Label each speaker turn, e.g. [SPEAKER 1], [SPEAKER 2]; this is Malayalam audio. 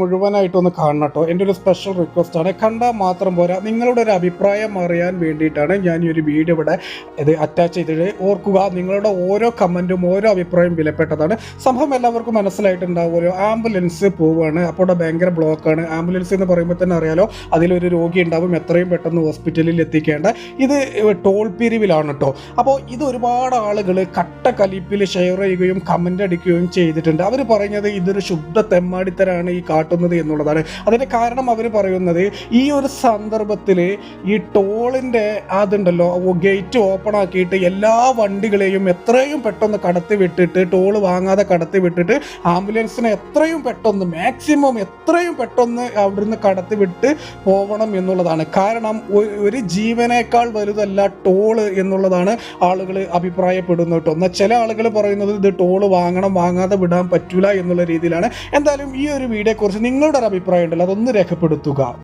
[SPEAKER 1] മുഴുവനായിട്ടൊന്ന് കാണണം കേട്ടോ. എന്റെ ഒരു സ്പെഷ്യൽ റിക്വസ്റ്റ് ആണ്. കണ്ടാൽ മാത്രം പോരാ. നിങ്ങളുടെ ഒരു അഭിപ്രായം അറിയാൻ വേണ്ടിയിട്ടാണ് ഞാൻ ഈ ഒരു വീഡിയോ ഇവിടെ ഇത് അറ്റാച്ച് ചെയ്തിട്ട് ഓർക്കുക നിങ്ങളുടെ ഓരോ കമന്റും ഓരോ അഭിപ്രായവും വിലപ്പെട്ടതാണ്. സംഭവം എല്ലാവർക്കും മനസ്സിലായിട്ടുണ്ടാവുമല്ലോ. ആംബുലൻസ് പോവുകയാണ് അപ്പോൾ ഭയങ്കര ബ്ലോക്കാണ് ആംബുലൻസ് എന്ന് പറയുമ്പോൾ തന്നെ അറിയാലോ അതിലൊരു രോഗി ഉണ്ടാവും. എത്രയും പെട്ടെന്ന് ഹോസ്പിറ്റലിൽ എത്തിക്കേണ്ട. ഇത് ടോൾ പിരിവിലാണ് കേട്ടോ. അപ്പോൾ ഇത് ഒരുപാട് ആളുകൾ കട്ട കലിപ്പിൽ ഷെയർ ചെയ്യുകയും കമന്റ് അടിക്കുകയും ചെയ്തിട്ടുണ്ട്. അവർ പറയുന്നത് ഇതൊരു ശുദ്ധ തെമ്മാടിത്തരാണ് ഈ കാട്ടുന്നത് എന്നുള്ളതാണ്. അതിന്റെ കാരണം അവർ പറയുന്നത് ഈ ഒരു സന്ദർഭത്തിൽ ഈ ടോളിന്റെ അതുണ്ടല്ലോ ഗേറ്റ് ഓപ്പൺ ആക്കിയിട്ട് എല്ലാ വണ്ടികളെയും എത്രയും പെട്ടെന്ന് കടത്തി വിട്ടിട്ട് ടോൾ വാങ്ങാതെ കടത്തി വിട്ടിട്ട് ആംബുലൻസിനെ എത്രയും പെട്ടെന്ന് മാക്സിമം എത്രയും പെട്ടെന്ന് അവിടുന്ന് കടത്തി വിട്ട് പോകണം എന്നുള്ളതാണ്. കാരണം ഒരു ജീവനേക്കാൾ വലുതല്ല ടോൾ എന്നുള്ളതാണ് ആളുകൾ അഭിപ്രായപ്പെടുന്നത് കേട്ടോ. എന്നാൽ ചില ആളുകൾ പറയുന്നത് ഇത് ടോൾ വാങ്ങണം വാങ്ങാതെ വിടാൻ പറ്റൂല എന്നുള്ള രീതിയിലാണ്. എന്തായാലും ഈ ഒരു വീഡിയോയെക്കുറിച്ച് നിങ്ങളുടെ ഒരു അഭിപ്രായം ഉണ്ടല്ലോ അതൊന്ന് രേഖപ്പെടുത്തുക.